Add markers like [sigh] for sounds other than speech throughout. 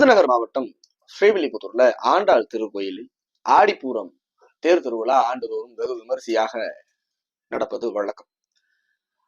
விருதுநகர் மாவட்டம் ஸ்ரீவில்லிபுத்தூர்ல ஆண்டாள் திருக்கோயிலில் ஆடிப்பூரம் தேர் திருவிழா ஆண்டுதோறும் வெகு விமரிசையாக நடப்பது வழக்கம்.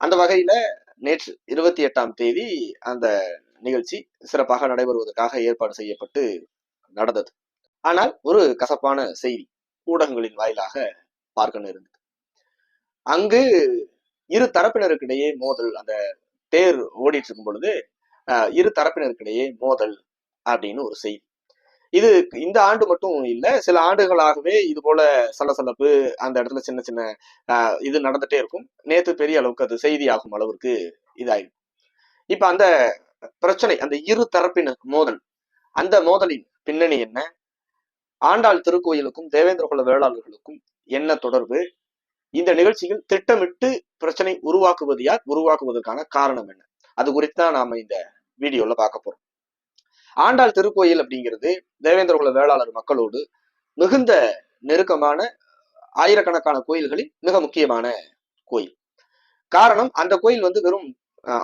அந்த வகையில நேற்று இருபத்தி எட்டாம் தேதி அந்த நிகழ்ச்சி சிறப்பாக நடைபெறுவதற்காக ஏற்பாடு செய்யப்பட்டு நடந்தது. ஆனால் ஒரு கசப்பான செய்தி ஊடகங்களின் வாயிலாக பார்க்க நேர்ந்தது. அங்கு இரு தரப்பினருக்கிடையே மோதல் அந்த தேர் ஓடிட்டு இருக்கும் பொழுது இரு தரப்பினருக்கிடையே மோதல் அப்படின்னு ஒரு செய்தி. இது இந்த ஆண்டு மட்டும் இல்லை சில ஆண்டுகளாகவே இது போல சலசலப்பு அந்த இடத்துல சின்ன சின்ன இது நடந்துட்டே இருக்கும். நேத்து பெரிய அளவுக்கு அது செய்தி ஆகும் அளவிற்கு இதாயிடும் இப்ப அந்த பிரச்சனை அந்த இரு தரப்பினர் மோதல் அந்த மோதலின் பின்னணி என்ன? ஆண்டாள் திருக்கோயிலுக்கும் தேவேந்திர குல வேளாளர்களுக்கும் என்ன தொடர்பு? இந்த நிகழ்ச்சியில் திட்டமிட்டு பிரச்சனை உருவாக்குவது யார்? உருவாக்குவதற்கான காரணம் என்ன? அது குறித்து தான் நாம இந்த வீடியோல பார்க்க போறோம். ஆண்டாள் திருக்கோயில் அப்படிங்கிறது தேவேந்திர குல வேளாளர் மக்களோடு மிகுந்த நெருக்கமான ஆயிரக்கணக்கான கோயில்களில் மிக முக்கியமான கோயில். காரணம் அந்த கோயில் வந்து வெறும்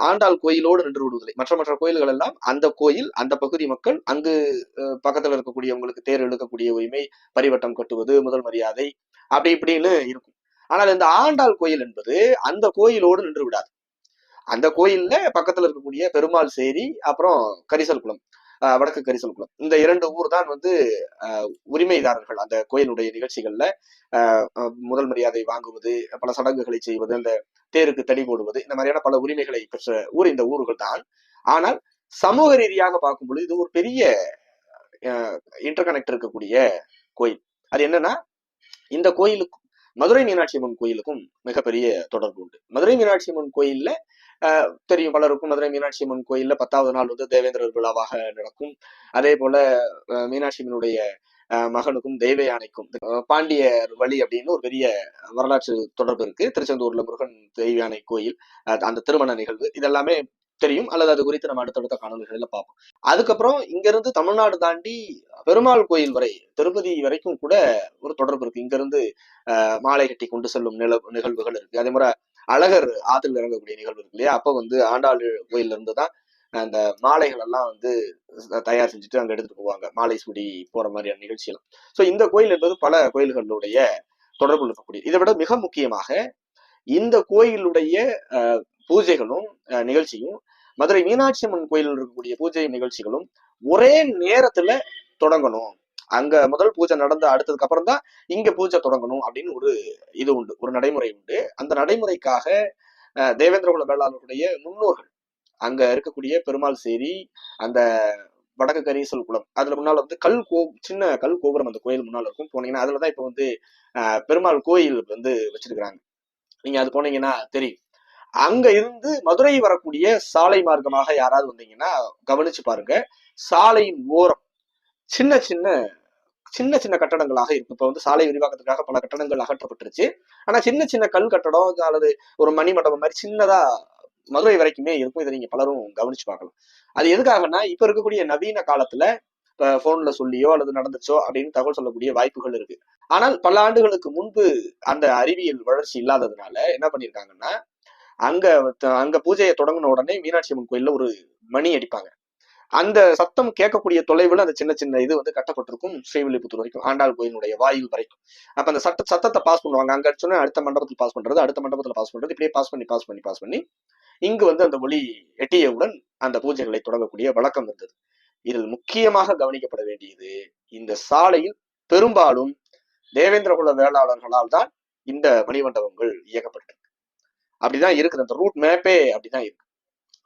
ஆண்டாள் கோயிலோடு நின்று விடுவதில்லை. மற்ற மற்ற கோயில்கள் எல்லாம் அந்த கோயில் அந்த பகுதி மக்கள் அங்கு அஹ், பக்கத்துல இருக்கக்கூடியவங்களுக்கு தேர் இழுக்கக்கூடிய உரிமை பரிவட்டம் கட்டுவது முதல் மரியாதை அப்படி இப்படின்னு இருக்கும். ஆனால் இந்த ஆண்டாள் கோயில் என்பது அந்த கோயிலோடு நின்று விடாது. அந்த கோயில்ல பக்கத்துல இருக்கக்கூடிய பெருமாள் சேரி அப்புறம் கரிசல் குளம் வடக்கு கரிசல் குளம். இந்த இரண்டு ஊர் தான் வந்து ஆஹ் உரிமைதாரர்கள். அந்த கோயிலுடைய நிகழ்ச்சிகள்ல முதல் மரியாதை வாங்குவது பல சடங்குகளை செய்வது அந்த தேருக்கு தடி போடுவது இந்த மாதிரியான பல உரிமைகளை பெற்ற ஊர் இந்த ஊர்கள் தான் ஆனால் சமூக ரீதியாக பார்க்கும் பொழுது இது ஒரு பெரிய இன்டர்கனெக்ட் இருக்கக்கூடிய கோயில். அது என்னன்னா இந்த கோயிலுக்கும் மதுரை மீனாட்சி அம்மன் கோயிலுக்கும் மிகப்பெரிய தொடர்பு உண்டு. மதுரை மீனாட்சி அம்மன் கோயில்ல தெரியும் பலருக்கும் மதுரை மீனாட்சி அம்மன் கோயில்ல பத்தாவது நாள் வந்து தேவேந்திரர் விழாவாக நடக்கும். அதே போல மீனாட்சி அம்மனுடைய மகனுக்கும் தெய்வ யானைக்கும் பாண்டியர் வழி அப்படின்னு ஒரு பெரிய வரலாற்று தொடர்பு இருக்கு. திருச்செந்தூர்ல முருகன் தெய்வ யானை கோயில் அந்த திருமண நிகழ்வு இதெல்லாமே தெரியும். அல்லது அது குறித்து நம்ம அடுத்தடுத்த காணொலிகளில் பார்ப்போம். அதுக்கப்புறம் இங்கிருந்து தமிழ்நாடு தாண்டி பெருமாள் கோயில் வரை திருப்பதி வரைக்கும் கூட ஒரு தொடர்பு இருக்கு. இங்கிருந்து மாலை கட்டி கொண்டு செல்லும் நில நிகழ்வுகள் இருக்கு. அதே மாதிரி அழகர் ஆத்துல இறங்கக்கூடிய நிகழ்வு இருக்கு இல்லையா? அப்போ வந்து ஆண்டாள் கோயில்ல இருந்து தான் அந்த மாலைகள் எல்லாம் வந்து தயார் செஞ்சுட்டு அங்கே எடுத்துட்டு போவாங்க. மாலை சுடி போற மாதிரியான நிகழ்ச்சிகள் ஸோ இந்த கோயில் என்பது பல கோயில்களுடைய தொடர்பு இருக்கக்கூடிய இதை விட மிக முக்கியமாக இந்த கோயிலுடைய பூஜைகளும் நிகழ்ச்சியும் மதுரை மீனாட்சி அம்மன் கோயிலில் இருக்கக்கூடிய பூஜை நிகழ்ச்சிகளும் ஒரே நேரத்துல தொடங்கணும். அங்க முதல் பூஜை நடந்த அடுத்ததுக்கு அப்புறம் தான் இங்க பூஜை தொடங்கணும் அப்படின்னு ஒரு இது உண்டு ஒரு நடைமுறை உண்டு. அந்த நடைமுறைக்காக அஹ், வேளாளருடைய முன்னோர்கள் அங்க இருக்கக்கூடிய பெருமாள் சேரி அந்த வடக்கு கரீசல் குளம் அதுல முன்னால வந்து கல் கோ சின்ன கல் கோபுரம் அந்த கோயில் முன்னால இருக்கும். போனீங்கன்னா அதுலதான் இப்ப வந்து அஹ், பெருமாள் கோயில் வந்து வச்சிருக்கிறாங்க. நீங்க அது போனீங்கன்னா தெரியும். அங்க இருந்து மதுரை வரக்கூடிய சாலை மார்க்கமாக யாராவது வந்தீங்கன்னா கவனிச்சு பாருங்க. சாலையின் ஓரம் சின்ன சின்ன சின்ன சின்ன கட்டடங்களாக இருக்கும். இப்போ வந்து சாலை விரிவாக்கத்துக்காக பல கட்டடங்கள் அகற்றப்பட்டுருச்சு. ஆனால் சின்ன சின்ன கல் கட்டடம் அல்லது ஒரு மணி மண்டபம் மாதிரி சின்னதாக மதுரை வரைக்குமே இருக்கும். இதை நீங்கள் பலரும் கவனிச்சு பார்க்கலாம். அது எதுக்காகன்னா இப்போ இருக்கக்கூடிய நவீன காலத்தில் ஃபோனில் சொல்லியோ அல்லது நடந்துச்சோ அப்படின்னு தகவல் சொல்லக்கூடிய வாய்ப்புகள் இருக்கு. ஆனால் பல ஆண்டுகளுக்கு முன்பு அந்த அறிவியல் வளர்ச்சி இல்லாததுனால என்ன பண்ணியிருக்காங்கன்னா அங்க அங்க பூஜையை தொடங்கின உடனே மீனாட்சி அம்மன் கோயில்ல ஒரு மணி அடிப்பாங்க. அந்த சத்தம் கேட்கக்கூடிய தொலைவில் அந்த சின்ன சின்ன இது வந்து கட்டப்பட்டிருக்கும் ஸ்ரீவில்லிபுத்தூர் வரைக்கும் ஆண்டாள் கோயிலுடைய வாயில் வரைக்கும். அப்ப அந்த சட்ட சத்தத்தை பாஸ் பண்ணுவாங்க. அங்க அடிச்சோன்னா அடுத்த மண்டபத்தில் பாஸ் பண்றது அடுத்த மண்டபத்தில் பாஸ் பண்றது இப்படியே பாஸ் பண்ணி பாஸ் பண்ணி பாஸ் பண்ணி இங்கு வந்து அந்த ஒளி எட்டியவுடன் அந்த பூஜைகளை தொடங்கக்கூடிய வழக்கம் இருந்தது. இதில் முக்கியமாக கவனிக்கப்பட வேண்டியது இந்த சாலையில் பெரும்பாலும் தேவேந்திர குல வேளாளர்களால் தான் இந்த மணிமண்டபங்கள் இயக்கப்பட்டிருக்கு. அப்படிதான் இருக்குது. அந்த ரூட் மேப்பே அப்படிதான் இருக்கு.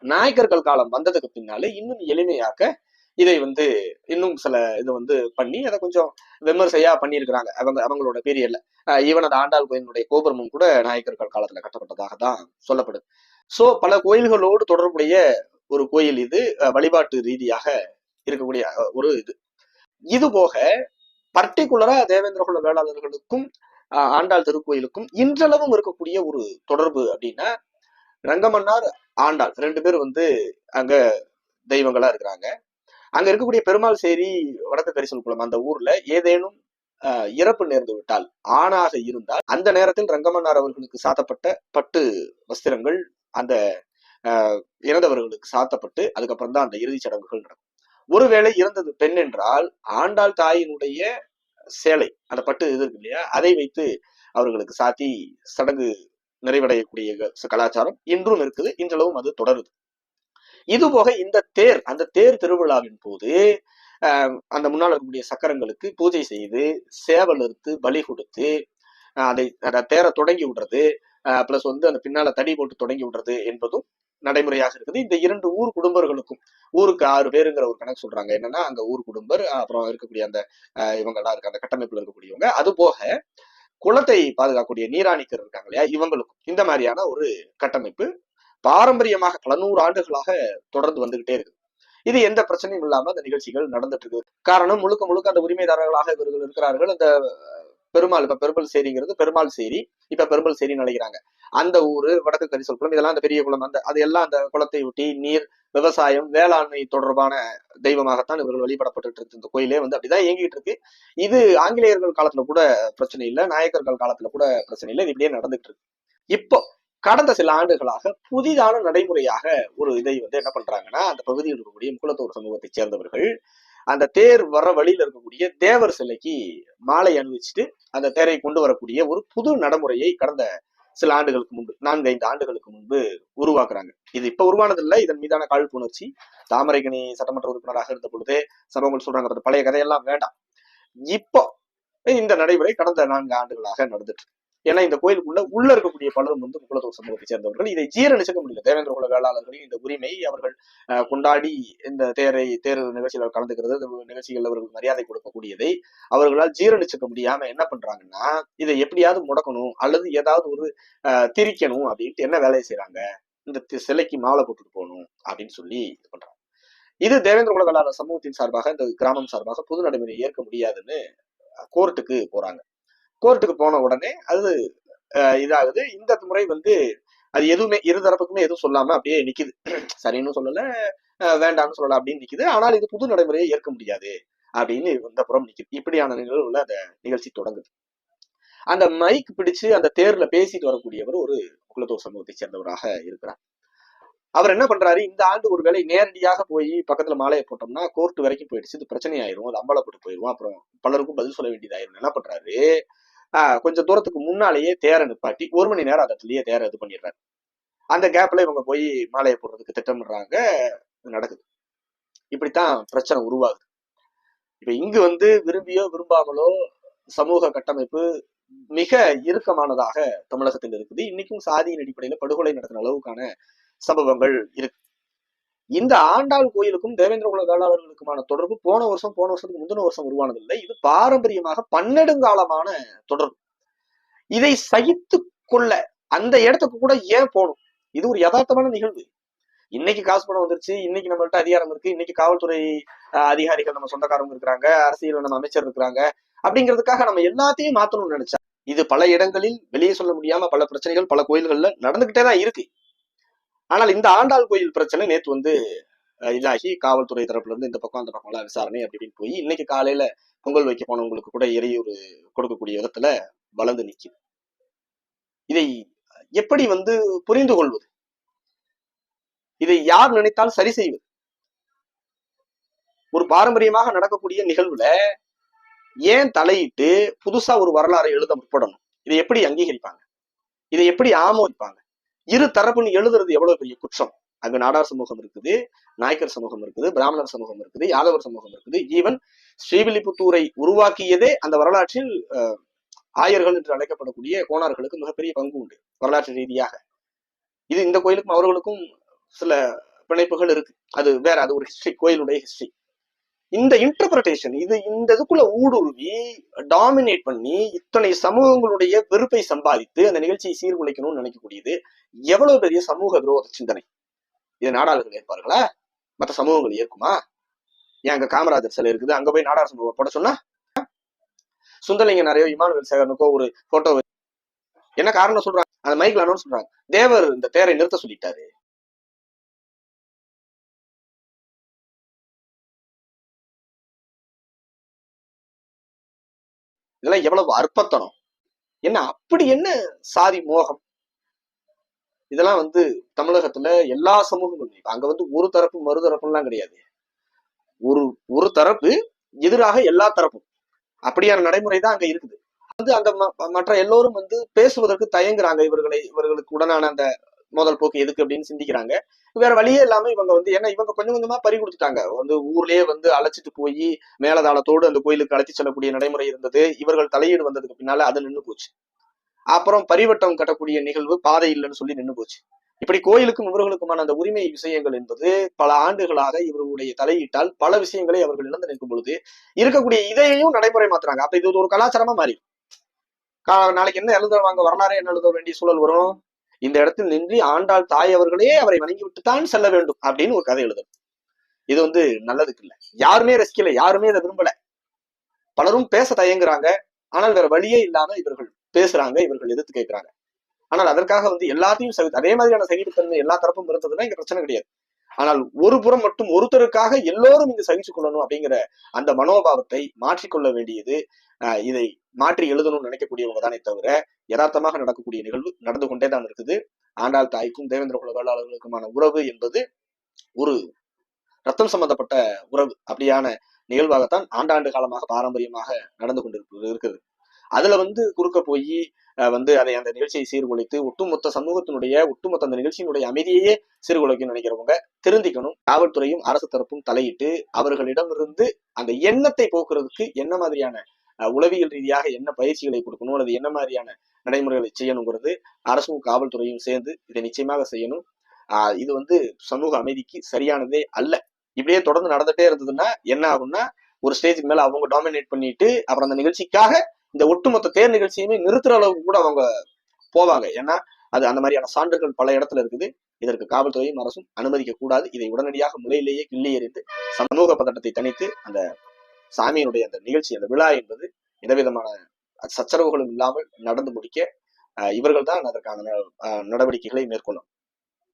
நாயக்கர்கள் காலம் வந்ததுக்கு பின்னாலே இன்னும் எளிமையாக்க இதை வந்து இன்னும் சில இது வந்து பண்ணி அதை கொஞ்சம் விமர்சையா பண்ணியிருக்கிறாங்க. அவங்க அவங்களோட பீரியட்ல ஈவன் அந்த ஆண்டாள் கோயிலுடைய கோபுரமும் கூட நாயக்கர்கள் காலத்துல கட்டப்பட்டதாக தான் சொல்லப்படுது சோ பல கோயில்களோடு தொடர்புடைய ஒரு கோயில் இது அஹ், வழிபாட்டு ரீதியாக இருக்கக்கூடிய ஒரு இது. இது போக பர்டிகுலரா தேவேந்திர குல வேளாளர்களுக்கும் ஆண்டாள் திருக்கோயிலுக்கும் இன்றளவும் இருக்கக்கூடிய ஒரு தொடர்பு அப்படின்னா ரங்கமன்னார் ஆண்டாள். ரெண்டு பேர் வந்து அங்க தெய்வங்களா இருக்கிறாங்க. அங்க இருக்கக்கூடிய பெருமாள் சேரி வடக்கு கரிசல் குளம் அந்த ஊர்ல ஏதேனும் இறப்பு நேர்ந்து விட்டால் ஆணாக இருந்தால் அந்த நேரத்தில் ரங்கமன்னார் அவர்களுக்கு சாத்தப்பட்ட பட்டு வஸ்திரங்கள் அந்த ஆஹ், இறந்தவர்களுக்கு சாத்தப்பட்டு அதுக்கப்புறம் தான் அந்த இறுதிச் சடங்குகள் நடக்கும். ஒருவேளை இறந்தது பெண் என்றால் ஆண்டாள் தாயினுடைய சேலை அந்த பட்டு இது இருக்கு இல்லையா? அதை வைத்து அவர்களுக்கு சாத்தி சடங்கு நிறைவடையக்கூடிய கலாச்சாரம் இன்றும் இருக்குது இன்றளவும் அது தொடருது. இது போக இந்த தேர் அந்த தேர் திருவிழாவின் போது அந்த முன்னால் இருக்கக்கூடிய சக்கரங்களுக்கு பூஜை செய்து சேவல் எடுத்து பலி கொடுத்து ஆஹ், அதை தேரை தொடங்கி விடுறது பிளஸ் வந்து அந்த பின்னால தடி போட்டு தொடங்கி விடுறது என்பதும் நடைமுறையாக இருக்குது. இந்த இரண்டு ஊர் குடும்பர்களுக்கும் ஊருக்கு ஆறு பேருங்கிற ஒரு கணக்கு சொல்றாங்க. என்னன்னா அங்க ஊர் குடும்பர் அப்புறம் இருக்கக்கூடிய அந்த இவங்கெல்லாம் இருக்க அந்த கட்டமைப்புல இருக்கக்கூடியவங்க. அது போக குளத்தை பாதுகாக்கக்கூடிய நீராணிக்கர் இருக்காங்க இல்லையா? இவங்களுக்கும் இந்த மாதிரியான ஒரு கட்டமைப்பு பாரம்பரியமாக பல நூறு ஆண்டுகளாக தொடர்ந்து வந்துகிட்டே இருக்கு இது எந்த பிரச்சனையும் இல்லாம அந்த நிகழ்ச்சிகள் நடந்துட்டு இருக்கு காரணம் முழுக்க முழுக்க அந்த உரிமைதாரர்களாக இவர்கள் இருக்கிறார்கள். அந்த பெருமாள் இப்ப பெருமாள் சேரிங்கிறது பெருமாள் சேரி இப்ப பெருமாள் சேரின்னு அழைக்கிறாங்க அந்த ஊரு வடக்கு கரிசல் குளம் இதெல்லாம் அந்த பெரிய குளம் அந்த அது எல்லாம் அந்த குளத்தை ஒட்டி நீர் விவசாயம் வேளாண்மை தொடர்பான தெய்வமாகத்தான் இவர்கள் வழிபடப்பட்டு இருக்கு. இந்த கோயிலே வந்து அப்படிதான் இயங்கிட்டு இருக்கு. இது ஆங்கிலேயர்கள் காலத்துல கூட பிரச்சனை இல்லை நாயக்கர்கள் காலத்துல கூட பிரச்சனை இல்லை இது இப்படியே நடந்துட்டு இருக்கு. இப்போ கடந்த சில ஆண்டுகளாக புதிதான நடைமுறையாக ஒரு இதை வந்து என்ன பண்றாங்கன்னா அந்த பகுதியில் இருக்கக்கூடிய முக்குளத்தூர் சமூகத்தை சேர்ந்தவர்கள் அந்த தேர் வர வழியில இருக்கக்கூடிய தேவர் சிலைக்கு மாலை அணிவிச்சுட்டு அந்த தேரை கொண்டு வரக்கூடிய ஒரு புது நடைமுறையை கடந்த சில ஆண்டுகளுக்கு முன்பு நான்கு ஐந்து ஆண்டுகளுக்கு முன்பு உருவாக்குறாங்க. இது இப்ப உருவானது இல்லை இதன் மீதான காழ்ப்புணர்ச்சி தாமரைக்கணி சட்டமன்ற உறுப்பினராக இருந்த பொழுதே சம்பவங்கள் சொல்றாங்க பழைய கதையெல்லாம் வேண்டாம். இப்போ இந்த நடைமுறை கடந்த நான்கு ஆண்டுகளாக நடந்துட்டு ஏன்னா இந்த கோயிலுக்குள்ள உள்ள இருக்கக்கூடிய பலரும் வந்து முக்குளத்தூர் சமூகத்தை சேர்ந்தவர்கள். இதை ஜீரணிச்சுக்க முடியல. தேவேந்திர குல வேளாளர்களின் இந்த உரிமை அவர்கள் கொண்டாடி இந்த தேரை தேர் நிகழ்ச்சியில் கலந்துக்கிறது இந்த நிகழ்ச்சிகள் அவர்கள் மரியாதை கொடுக்கக்கூடியதை அவர்களால் ஜீரணிச்சுக்க முடியாம என்ன பண்றாங்கன்னா இதை எப்படியாவது முடக்கணும் அல்லது ஏதாவது ஒரு அஹ், திரிக்கணும் அப்படின்ட்டு என்ன வேலையை செய்யறாங்க இந்த சிலைக்கு மாலை போட்டுட்டு போகணும் அப்படின்னு சொல்லி இது பண்றாங்க. இது தேவேந்திர குலகலாளர் வேளாளர் சமூகத்தின் சார்பாக இந்த கிராமம் சார்பாக பொது நடைமுறை ஏற்க முடியாதுன்னு கோர்ட்டுக்கு போறாங்க. கோர்ட்டுக்கு போன உடனே அது இதாகுது. இந்த முறை வந்து அது எதுவுமே இரு தரப்புக்குமே எதுவும் சொல்லாம அப்படியே நிக்குது. [clears throat] சரின்னு சொல்லல வேண்டாம்னு சொல்லல அப்படின்னு நிக்குது. ஆனால் இது புது நடைமுறையை ஏற்க முடியாது அப்படின்னு இந்த புறம் நிக்குது. இப்படியான நிகழ்வுல அந்த நிகழ்ச்சி தொடங்குது. அந்த மைக் பிடிச்சு அந்த தேர்ல பேசிட்டு வரக்கூடியவர் ஒரு குலத்தூர் சமூகத்தை சேர்ந்தவராக இருக்கிறார். அவர் என்ன பண்றாரு? இந்த ஆண்டு ஒருவேளை நேரடியாக போய் பக்கத்துல மாலையை போட்டோம்னா கோர்ட் வரைக்கும் போயிடுச்சு. இது பிரச்சனை ஆயிரும் அது அம்பலப்பட்டு போயிடும் அப்புறம் பலருக்கும் பதில் சொல்ல வேண்டியதாயிரும். என்ன பண்றாரு? கொஞ்சம் தூரத்துக்கு முன்னாலேயே தேரை நிப்பாட்டி ஒரு மணி நேரம் அந்த இடத்துலயே தேரை இது பண்ணிடுறாரு. அந்த கேப்ல இவங்க போய் மாலையை போடுறதுக்கு திட்டமிடுறாங்க நடக்குது. இப்படித்தான் பிரச்சனை உருவாகுது. இப்ப இங்கு வந்து விரும்பியோ விரும்பாமலோ சமூக கட்டமைப்பு மிக இறுக்கமானதாக தமிழகத்தில் இருக்குது. இன்னைக்கும் சாதியின் அடிப்படையில படுகொலை நடத்தின அளவுக்கான சம்பவங்கள் இருக்கு. இந்த ஆண்டாள் கோயிலுக்கும் தேவேந்திர குல வேளாளர்களுக்குமான தொடர்பு போன வருஷம் போன வருஷத்துக்கு முந்தின வருஷம் உருவானதில்லை. இது பாரம்பரியமாக பன்னெடுங்காலமான தொடர்பு. இதை சகித்து கொள்ள அந்த இடத்துக்கு கூட ஏன் போகணும்? இது ஒரு யதார்த்தமான நிகழ்வு. இன்னைக்கு காசு பணம் வந்துருச்சு இன்னைக்கு நம்மள்ட்ட அதிகாரம் இருக்கு இன்னைக்கு காவல்துறை அஹ், அதிகாரிகள் நம்ம சொந்தக்காரங்க இருக்கிறாங்க அரசியல் நம்ம அமைச்சர் இருக்கிறாங்க அப்படிங்கிறதுக்காக நம்ம எல்லாத்தையும் மாத்தணும்னு நினைச்சா. இது பல இடங்களில் வெளியே சொல்ல முடியாம பல பிரச்சனைகள் பல கோயில்கள்ல நடந்துகிட்டே தான் இருக்கு. ஆனால் இந்த ஆண்டாள் கோயில் பிரச்சனை நேத்து வந்து இதாகி காவல்துறை தரப்புல இருந்து இந்த பக்கம் அந்த பக்கம் எல்லாம் விசாரணை அப்படின்னு போய் இன்னைக்கு காலையில பொங்கல் வைக்க போனவங்களுக்கு கூட இறையூறு கொடுக்கக்கூடிய விதத்துல வளர்ந்து நிற்குது இதை எப்படி வந்து புரிந்து கொள்வது? இதை யார் நினைத்தால் சரி செய்வது? ஒரு பாரம்பரியமாக நடக்கக்கூடிய நிகழ்வுல ஏன் தலையிட்டு புதுசா ஒரு வரலாறை எழுத முற்படணும்? இதை எப்படி அங்கீகரிப்பாங்க? இதை எப்படி ஆமோதிப்பாங்க? இரு தரப்புன்னு எழுதுறது எவ்வளவு பெரிய குற்றம்? அங்க நாடார் சமூகம் இருக்குது நாயக்கர் சமூகம் இருக்குது பிராமணர் சமூகம் இருக்குது யாதவர் சமூகம் இருக்குது. ஈவன் ஸ்ரீவில்லிபுத்தூரை உருவாக்கியதே அந்த வரலாற்றில் அஹ், ஆயர்கள் என்று அழைக்கப்படக்கூடிய கோணார்களுக்கு மிகப்பெரிய பங்கு உண்டு வரலாற்று ரீதியாக. இது இந்த கோயிலுக்கும் அவர்களுக்கும் சில பிணைப்புகள் இருக்கு. அது வேற அது ஒரு ஹிஸ்டரி கோயிலுடைய ஹிஸ்டரி இந்த இன்டர்பிரட்டேஷன் இது இந்த இதுக்குள்ள ஊடுருவி டாமினேட் பண்ணி இத்தனை சமூகங்களுடைய வெறுப்பை சம்பாதித்து அந்த நிகழ்ச்சியை சீர்குலைக்கணும்னு நினைக்கக்கூடியது எவ்வளவு பெரிய சமூக விரோத சிந்தனை? இது நாடாளுகள் ஏற்பார்களா? மற்ற சமூகங்கள் ஏற்குமா? ஏன் அங்க காமராஜர் சிலை இருக்குது? அங்க போய் நாடார் சமூகம் போட சொன்னா? சுந்தரலிங்க நிறைய இமானுவேல் சேகரனுக்கோ ஒரு போட்டோ என்ன காரணம் சொல்றாங்க? அந்த மைக்ல அனௌன்ஸ் சொல்றாங்க தேவர் இந்த தேரை நிறுத்த சொல்லிட்டாரு. இதெல்லாம் எவ்வளவு அற்பத்தனம். என்ன அப்படி என்ன சாதி மோகம்? இதெல்லாம் வந்து தமிழகத்துல எல்லா சமூகங்களும் இப்ப அங்க வந்து ஒரு தரப்பு மறுதரப்புலாம் கிடையாது. ஒரு ஒரு தரப்பு எதிராக எல்லா தரப்பும். அப்படியான நடைமுறை தான் அங்க இருக்குது. வந்து அந்த ம- மற்ற எல்லோரும் வந்து பேசுவதற்கு தயங்குறாங்க இவர்களை இவர்களுக்கு உடனான அந்த மோதல் போக்கு எதுக்கு அப்படின்னு சிந்திக்கிறாங்க. வேற வழியே இல்லாம இவங்க வந்து ஏன்னா இவங்க கொஞ்சம் கொஞ்சமா பறி கொடுத்துட்டாங்க. வந்து ஊர்லயே வந்து அழைச்சிட்டு போய் மேலதாளத்தோடு அந்த கோயிலுக்கு அழைத்து செல்லக்கூடிய நடைமுறை இருந்தது. இவர்கள் தலையீடு வந்ததுக்கு பின்னால அது நின்று போச்சு. அப்புறம் பரிவட்டம் கட்டக்கூடிய நிகழ்வு பாதை இல்லைன்னு சொல்லி நின்னு போச்சு. இப்படி கோயிலுக்கும் இவர்களுக்குமான அந்த உரிமை விஷயங்கள் என்பது பல ஆண்டுகளாக இவர்களுடைய தலையிட்டால் பல விஷயங்களை அவர்கள் இழந்து நிற்கும் பொழுது இருக்கக்கூடிய இதையும் நடைமுறை மாத்துறாங்க. அப்ப இது ஒரு கலாச்சாரமா மாறி. கா- நாளைக்கு என்ன எழுதுவாங்க வரலாறு என்ன எழுத வேண்டிய சூழல் வரும்? இந்த இடத்தில் நின்று ஆண்டாள் தாய் அவர்களே அவரை வணங்கி விட்டுத்தான் செல்ல வேண்டும் அப்படின்னு ஒரு கதை எழுதணும் இது வந்து நல்லதுக்கு இல்லை யாருமே ரசிக்கல யாருமே அதை விரும்பல. பலரும் பேச தயங்குறாங்க. ஆனால் வேற வழியே இல்லாம இவர்கள் பேசுறாங்க இவர்கள் எதிர்த்து கேட்கிறாங்க ஆனால் அதற்காக வந்து எல்லாத்தையும் சகி அதே மாதிரியான சகிப்புத்தன்மை எல்லா தரப்பும் இருந்ததுன்னா இங்க பிரச்சனை கிடையாது. ஆனால் ஒரு புறம் மட்டும் ஒருத்தருக்காக எல்லோரும் இங்கு சகிச்சு கொள்ளணும் அப்படிங்கிற அந்த மனோபாவத்தை மாற்றிக்கொள்ள வேண்டியது இதை மாற்றி எழுதணும்னு நினைக்கக்கூடியவங்க தானே தவிர யதார்த்தமாக நடக்கக்கூடிய நிகழ்வு நடந்து கொண்டே தான் இருக்குது. ஆண்டாள் தாய்க்கும் தேவேந்திர குல வேளாளர்களுக்குமான உறவு என்பது ஒரு ரத்தம் சம்பந்தப்பட்ட உறவு. அப்படியான நிகழ்வாகத்தான் ஆண்டாண்டு காலமாக பாரம்பரியமாக நடந்து கொண்டிருப்பது இருக்குது. அதுல வந்து குறுக்க போய் வந்து அதை அந்த நிகழ்ச்சியை சீர்குலைத்து ஒட்டுமொத்த சமூகத்தினுடைய ஒட்டுமொத்த அந்த நிகழ்ச்சியினுடைய அமைதியையே சீர்குலைக்கும் நினைக்கிறவங்க திருந்திக்கணும். காவல்துறையும் அரசு தரப்பும் தலையிட்டு அவர்களிடமிருந்து அந்த எண்ணத்தை போக்குறதுக்கு என்ன மாதிரியான உளவியல் ரீதியாக என்ன பயிற்சிகளை கொடுக்கணும் அல்லது என்ன மாதிரியான நடைமுறைகளை செய்யணுங்கிறது அரசும் காவல்துறையும் சேர்ந்து இதை நிச்சயமாக செய்யணும். ஆஹ் இது வந்து சமூக அமைதிக்கு சரியானதே அல்ல. இப்படியே தொடர்ந்து நடந்துட்டே இருந்ததுன்னா என்ன ஆகும்னா ஒரு ஸ்டேஜுக்கு மேல அவங்க டாமினேட் பண்ணிட்டு அப்புறம் அந்த நிகழ்ச்சிக்காக இந்த ஒட்டுமொத்த தேர் நிகழ்ச்சியுமே நிறுத்துற அளவுக்கு கூட அவங்க போவாங்க. ஏன்னா அது அந்த மாதிரியான சான்றுகள் பல இடத்துல இருக்குது. இதற்கு காவல்துறையும் அரசும் அனுமதிக்க கூடாது இதை உடனடியாக முறையிலேயே கிள்ளி எறிந்து சமூக பதட்டத்தை தணித்து அந்த சாமியினுடைய அந்த நிகழ்ச்சி அந்த விழா என்பது எந்தவிதமான சச்சரவுகளும் இல்லாமல் நடந்து முடிக்க இவர்கள் தான் அதற்கான ந- அஹ் நடவடிக்கைகளை மேற்கொள்ளும்.